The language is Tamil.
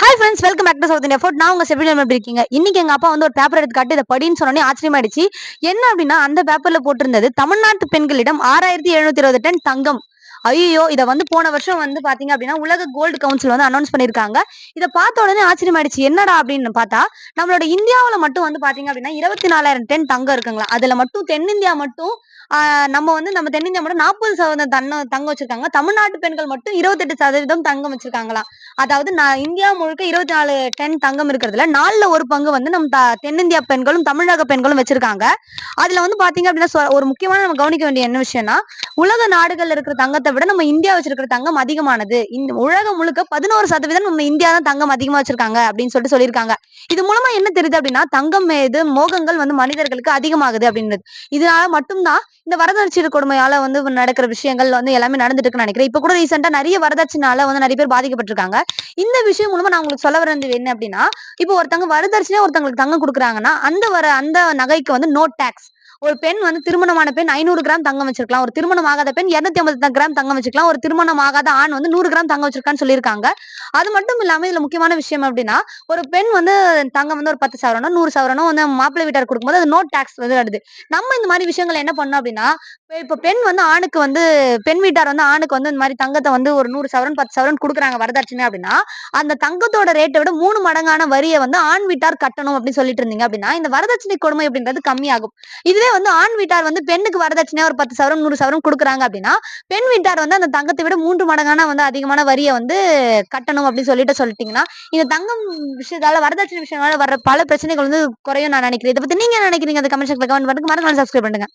Hi friends welcome back to south India food நான் உங்க செவிலியம் எப்படி இருக்கீங்க? இன்னைக்கு எங்க அப்பா வந்து ஒரு பேப்பர் எடுத்து காட்டு இதை படின்னு சொன்னோடனே ஆச்சரியமாயிடுச்சு. என்ன அப்படின்னா அந்த பேப்பர்ல போட்டிருந்தது தமிழ்நாட்டு பெண்களிடம் ஆறாயிரத்தி எழுநூத்தி இருபது டன் தங்கம். ஐயோ இதை வந்து போன வருஷம் வந்து பாத்தீங்க அப்படின்னா உலக கோல்டு கவுன்சில் வந்து அனௌன்ஸ் பண்ணிருக்காங்க இதை பார்த்த உடனே ஆச்சரியமாயிடுச்சு. என்னடா அப்படின்னு பார்த்தா நம்மளோட இந்தியாவுல மட்டும் வந்து பாத்தீங்க அப்படின்னா இருபத்தி நாலாயிரம் டென் தங்கம் இருக்குங்களா? அதுல மட்டும் தென்னிந்தியா மட்டும் நம்ம வந்து நம்ம தென்னிந்தியா மட்டும் நாற்பது சதவீதம் தன்ன தங்கம் வச்சிருக்காங்க. தமிழ்நாட்டு பெண்கள் மட்டும் இருபத்தெட்டு சதவீதம் தங்கம் வச்சிருக்காங்களாம் அதாவது நான் இந்தியா முழுக்க இருபத்தி நாலு டென் தங்கம் இருக்கிறதுல நாலுல ஒரு பங்கு வந்து நம்ம தென்னிந்தியா பெண்களும் தமிழக பெண்களும் வச்சிருக்காங்க. அதுல வந்து பாத்தீங்க அப்படின்னா ஒரு முக்கியமான நம்ம கவனிக்க வேண்டிய என்ன விஷயம்னா உலக நாடுகள்ல இருக்கிற தங்கத்தை விட நம்ம இந்தியா வச்சிருக்கிற தங்கம் அதிகமானது. இந்த உலகம் முழுக்க பதினோரு சதவீதம் நம்ம இந்தியா தான் தங்கம் அதிகமா வச்சிருக்காங்க அப்படின்னு சொல்லிட்டு சொல்லியிருக்காங்க. இது மூலமா என்ன தெரியுது அப்படின்னா தங்கம் மீது மோகங்கள் வந்து மனிதர்களுக்கு அதிகமாகுது அப்படின்றது இதனால மட்டும்தான் இந்த வரதட்சணை கொடுமையால வந்து நடக்கிற விஷயங்கள் வந்து எல்லாமே நடந்துட்டு இருக்குன்னு நினைக்கிறேன். இப்ப கூட ரீசெண்டா நிறைய வரதட்சணையால வந்து நிறைய பேர் பாதிக்கப்பட்டிருக்காங்க. இந்த விஷயம் மூலமா நான் உங்களுக்கு சொல்ல வரது என்ன அப்படின்னா இப்போ ஒருத்தங்க வரதட்சணையா ஒருத்தங்களுக்கு தங்கம் கொடுக்குறாங்கன்னா அந்த வர அந்த நகைக்கு வந்து நோ டேக்ஸ் ஒரு பெண் வந்து திருமணமான பெண் ஐநூறு கிராம் தங்கம் வச்சிருக்கலாம். ஒரு திருமணம் ஆகாத பெண் இருநூத்தி ஐம்பது கிராம் தங்கம் வச்சுக்கலாம் ஒரு திருமணம் ஆகாத ஆண் வந்து நூறு கிராம் தங்கம் வச்சிருக்கான்னு சொல்லியிருக்காங்க. அது மட்டும் இல்லாம இதுல முக்கியமான விஷயம் அப்படின்னா ஒரு பெண் வந்து தங்கம் வந்து ஒரு பத்து சவரனோ நூறு சவரனோ வந்து மாப்பிள்ளை வீட்டார் கொடுக்கும்போது அது நோ டேக்ஸ் வந்து வருது. நம்ம இந்த மாதிரி விஷயங்கள் என்ன பண்ணோம் அப்படின்னா இப்ப- பெண் வந்து ஆணுக்கு வந்து பெண் வீட்டார் வந்து ஆணுக்கு வந்து இந்த மாதிரி தங்கத்தை வந்து ஒரு நூறு சவரன் பத்து சவரன் கொடுக்குறாங்க வரதட்சணை அப்படின்னா அந்த தங்கத்தோட ரேட்டை விட மூணு மடங்கான வரியை வந்து ஆண் வீட்டார் கட்டணும் அப்படின்னு சொல்லிட்டு இருந்தீங்க அப்படின்னா இந்த வரதட்சணை கொடுமை அப்படின்றது கம்மியாகும். இதுவே வந்து ஆண் வீட்டார் வந்து பெண்ணுக்கு வரதட்சணையா ஒரு பத்து சவரன் நூறு சவரன் கொடுக்குறாங்க அப்படின்னா பெண் வீட்டார் வந்து அந்த தங்கத்தை விட மூன்று மடங்கான வந்து அதிகமான வரியை வந்து கட்டணும் அப்படின்னு சொல்லிட்டு சொல்லிட்டீங்கன்னா இந்த தங்கம் விஷயத்தால வரதட்சணை விஷயத்தால வர பல பிரச்சனைகள் வந்து குறையும் நான் நினைக்கிறேன். இதை பத்தி நீங்க நினைக்கிறீங்க? அந்த கமெண்ட் செக்ஷன்ல கமெண்ட் பண்ணுங்க. மறக்காம சப்ஸ்கிரைப் பண்ணுங்க